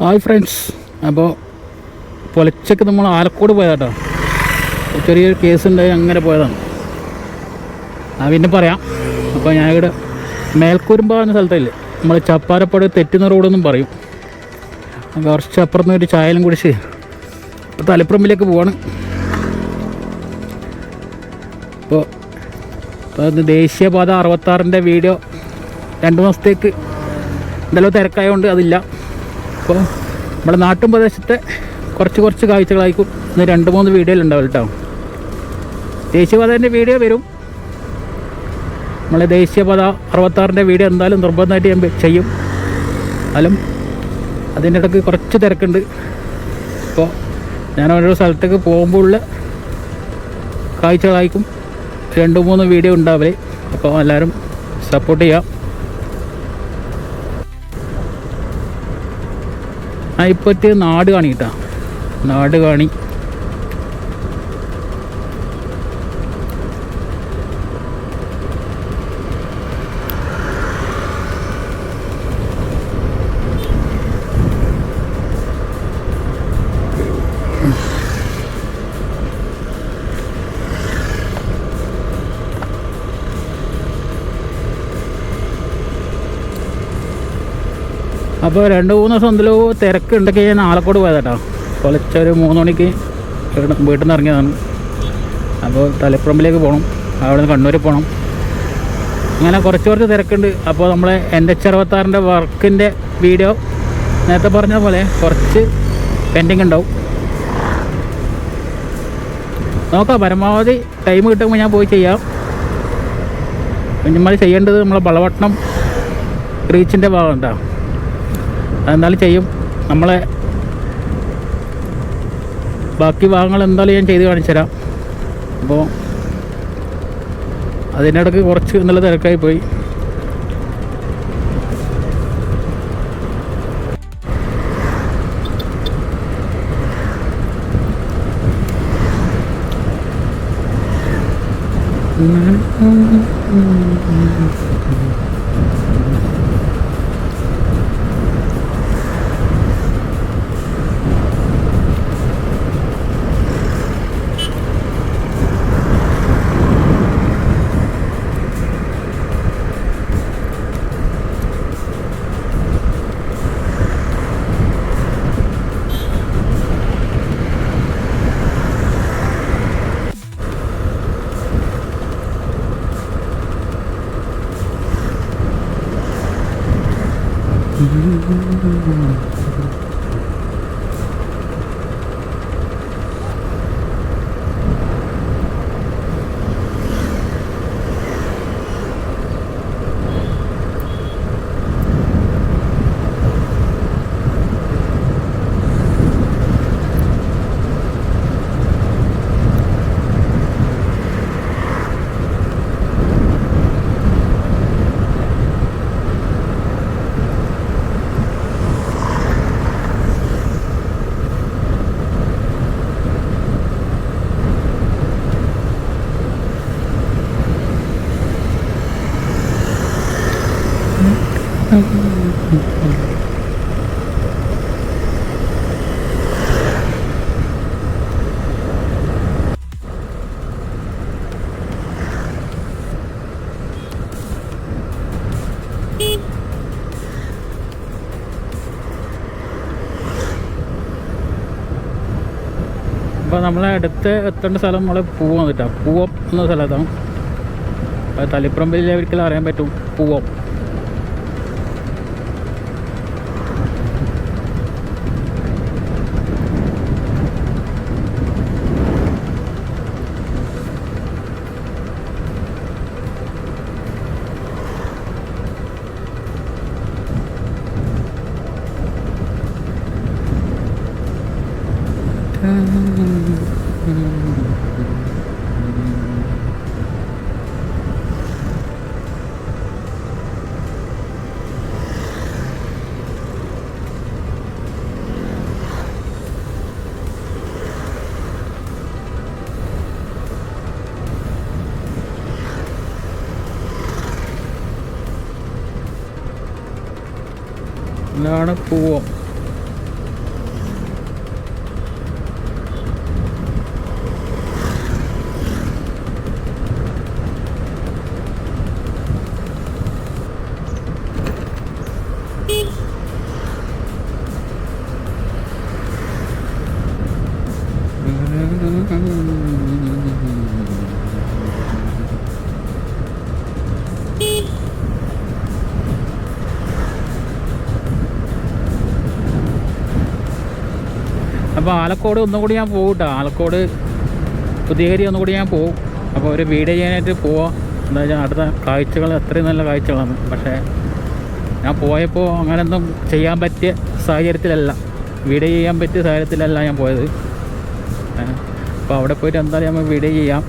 Hi friends അപ്പോൾ പൊലച്ചക്ക് നമ്മൾ ആലക്കോട് പോയതാട്ടോ. ചെറിയൊരു കേസ് ഉണ്ടായി അങ്ങനെ പോയതാണ്. ആ പിന്നെ പറയാം. അപ്പോൾ ഞാൻ ഇവിടെ മേൽക്കൂരുമ്പ എന്ന സ്ഥലത്തല്ലേ. നമ്മൾ ചപ്പാരപ്പാട് തെറ്റുന്ന റോഡെന്നും പറയും. കുറച്ച് അപ്പുറത്ത് ഒരു ചായലും കുടിച്ച് ഇപ്പോൾ തലപ്പുറമ്പിലേക്ക് പോവാണ്. അപ്പോൾ ഇപ്പോൾ ദേശീയപാത അറുപത്താറിന്റെ വീഡിയോ രണ്ട് മാസത്തേക്ക് എന്തെല്ലോ തിരക്കായതുകൊണ്ട് അതില്ല. അപ്പോൾ നമ്മുടെ നാട്ടും പ്രദേശത്തെ കുറച്ച് കുറച്ച് കാഴ്ചകളായിരിക്കും ഇന്ന് രണ്ട് മൂന്ന് വീഡിയോയിൽ ഉണ്ടാവും കേട്ടോ. ദേശീയപാതേന്റെ വീഡിയോ വരും. നമ്മളെ ദേശീയപാത അറുപത്താറിന്റെ വീഡിയോ എന്തായാലും നിർബന്ധമായിട്ട് ഞാൻ ചെയ്യും. എന്നാലും അതിന്റെ ഇടയ്ക്ക് കുറച്ച് തിരക്കുണ്ട്. അപ്പോൾ ഞാൻ ഓരോ സ്ഥലത്തേക്ക് പോകുമ്പോൾ ഉള്ള കാഴ്ചകളായിരിക്കും. രണ്ട് മൂന്ന് വീഡിയോ ഉണ്ടാവില്ലേ അപ്പോൾ എല്ലാവരും സപ്പോർട്ട് ചെയ്യാം ആ നാട് കാണി നാട് കാണി. അപ്പോൾ രണ്ട് മൂന്ന് ദിവസം എന്തെല്ലോ തിരക്ക് ഉണ്ടെങ്കിൽ ഞാൻ ആലക്കോട് പോയതാട്ടോ. ഒരു മൂന്ന് മണിക്ക് വീട്ടിൽ നിന്ന് ഇറങ്ങിയതാണ്. അപ്പോൾ തലപ്പുറമ്പിലേക്ക് പോകണം അവിടെ നിന്ന് കണ്ണൂർ പോകണം അങ്ങനെ കുറച്ച് കുറച്ച് തിരക്കുണ്ട്. അപ്പോൾ നമ്മൾ എന്റെ ചെറുപത്താറിന്റെ വർക്കിന്റെ വീഡിയോ നേരത്തെ പറഞ്ഞ പോലെ കുറച്ച് പെൻഡിങ് ഉണ്ടാവും. നോക്കാം പരമാവധി ടൈം കിട്ടുമ്പോൾ ഞാൻ പോയി ചെയ്യാം. നമ്മൾ ചെയ്യേണ്ടത് നമ്മളെ വളവട്ടണം റീച്ചിന്റെ ഭാഗം ഉണ്ടാവും. അതെന്തായാലും ചെയ്യും. നമ്മളെ ബാക്കി ഭാഗങ്ങൾ എന്തായാലും ഞാൻ ചെയ്ത് കാണിച്ചു തരാം. അപ്പോൾ അതിനിടയ്ക്ക് കുറച്ച് നല്ല തിരക്കായി പോയി. Música അപ്പോൾ നമ്മളെ അടുത്ത് എത്തേണ്ട സ്ഥലം നമ്മളെ പൂവം കിട്ടാം പൂവം എന്ന സ്ഥലത്താണ്. അത് വലിയ ഒരിക്കലും അറിയാൻ പറ്റും. പൂവം. ഇതാണ് പൂവം. അപ്പോൾ ആലക്കോട് ഒന്നും കൂടി ഞാൻ പോകും കേട്ടോ ആലക്കോട് പുതിയകരി ഒന്നും കൂടി ഞാൻ പോകും അപ്പോൾ ഒരു വീഡിയോ ചെയ്യാനായിട്ട് പോവാം. എന്താ വെച്ചാൽ അടുത്ത കാഴ്ചകൾ അത്രയും നല്ല കാഴ്ചകളാണ്. പക്ഷേ ഞാൻ പോയപ്പോൾ അങ്ങനെയൊന്നും ചെയ്യാൻ പറ്റിയ സാഹചര്യത്തിലല്ല. വീഡിയോ ചെയ്യാൻ പറ്റിയ സാഹചര്യത്തിലല്ല ഞാൻ പോയത്. അപ്പോൾ അവിടെ പോയിട്ട് എന്തായാലും നമ്മൾ വീഡിയോ ചെയ്യാം.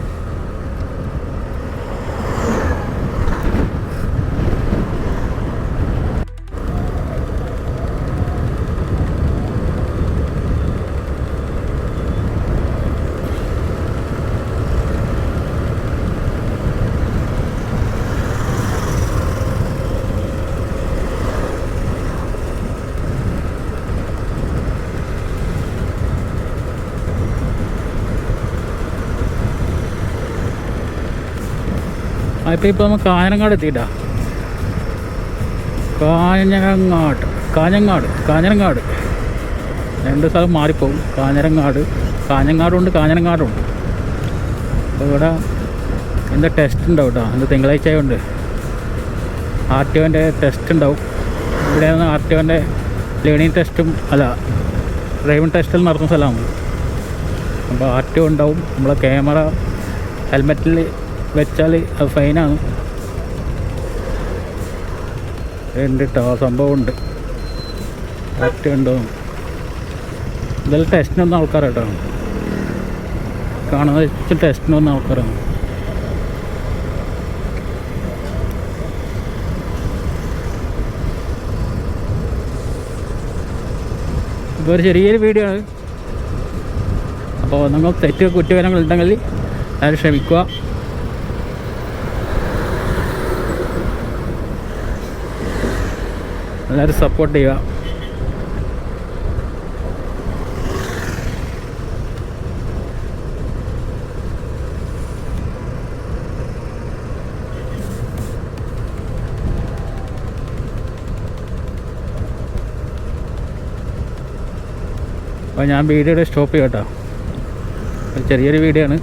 അപ്പോൾ ഇപ്പോൾ നമ്മൾ കാഞ്ഞങ്ങാട് എത്തിയിട്ടാ. കാഞ്ഞങ്ങാട് കാഞ്ഞങ്ങാട് കാഞ്ഞങ്ങാട്. രണ്ട് സ്ഥലം മാറിപ്പോവും കാഞ്ഞരങ്ങാട് കാഞ്ഞങ്ങാടുണ്ട് കാഞ്ഞങ്ങാടുണ്ട് അപ്പോൾ ഇവിടെ എന്താ ടെസ്റ്റ് ഉണ്ടാവും കേട്ടോ എന്താ തിങ്കളാഴ്ച ആയതുകൊണ്ട് ആർ ടി ഒന്റെ ടെസ്റ്റ് ഉണ്ടാവും. ഇവിടെ നിന്ന് ആർ ടി ഒന്റെ ലേണിംഗ് ടെസ്റ്റും അല്ല ഡ്രൈവിംഗ് ടെസ്റ്റും നടത്തുന്ന സ്ഥലമാണ്. അപ്പോൾ ആർ ടി ഒ ഉണ്ടാവും. നമ്മളെ ക്യാമറ ഹെൽമെറ്റിൽ വെച്ചാൽ അത് ഫൈനാണ് ഉണ്ട് കേട്ടോ ആ സംഭവം ഉണ്ട്. ആർ ടി ഉണ്ടോ ഇതെല്ലാം ആൾക്കാരാണ് കേട്ടോ കാണുന്നത് വെച്ച് ടെസ്റ്റിനൊന്നും ആൾക്കാരാണ്. ഇപ്പോൾ ഒരു ചെറിയൊരു വീഡിയോ ആണ്. അപ്പോൾ നിങ്ങൾ തെറ്റ് കുറ്റകരങ്ങൾ ഉണ്ടെങ്കിൽ അത് ക്ഷമിക്കുക. എല്ലാവരും സപ്പോർട്ട് ചെയ്യുക. അപ്പോൾ ഞാൻ വീഡിയോയുടെ സ്റ്റോപ്പ് ചെയ്യാം കേട്ടോ ഒരു ചെറിയൊരു വീഡിയോ ആണ്.